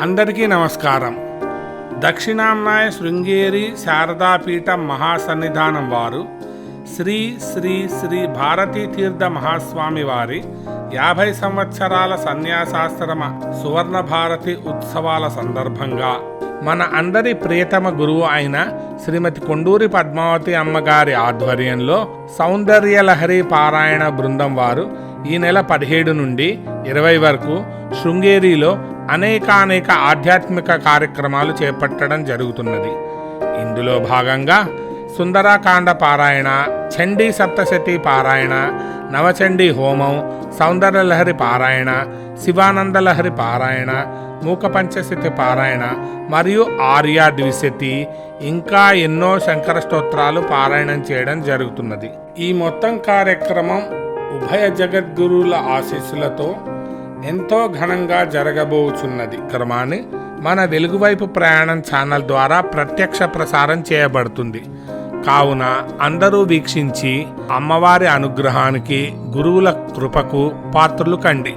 అందరికీ నమస్కారం. దక్షిణాంనాయ శృంగేరి శారదాపీఠ మహాసన్నిధానం వారు శ్రీ శ్రీ శ్రీ భారతీ తీర్థ మహాస్వామి వారి యాభై సంవత్సరాల సన్యాసాశ్రమ సువర్ణ భారతి ఉత్సవాల సందర్భంగా మన అందరి ప్రియతమ గురువు అయిన శ్రీమతి కొండూరి పద్మావతి అమ్మగారి ఆధ్వర్యంలో సౌందర్యలహరి పారాయణ బృందం వారు ఈ నెల పదిహేడు నుండి ఇరవై వరకు శృంగేరిలో అనేకానేక ఆధ్యాత్మిక కార్యక్రమాలు చేపట్టడం జరుగుతున్నది. ఇందులో భాగంగా సుందరాకాండ పారాయణ చండీ సప్తశతి పారాయణ నవచండీ హోమం సౌందర్యలహరి పారాయణ శివానందలహరి పారాయణ మూక పంచశతి పారాయణ మరియు ఆర్యా ద్విశతి ఇంకా ఎన్నో శంకర స్తోత్రాలు పారాయణం చేయడం జరుగుతున్నది. ఈ మొత్తం కార్యక్రమం ఉభయ జగద్గురువుల ఆశీస్సులతో ఎంతో ఘనంగా జరగబోచున్నది. క్రమాన్ని మన వెలుగువైపు ప్రయాణం ఛానల్ ద్వారా ప్రత్యక్ష ప్రసారం చేయబడుతుంది. కావున అందరూ వీక్షించి అమ్మవారి అనుగ్రహానికి గురువుల కృపకు పాత్రలు కండి.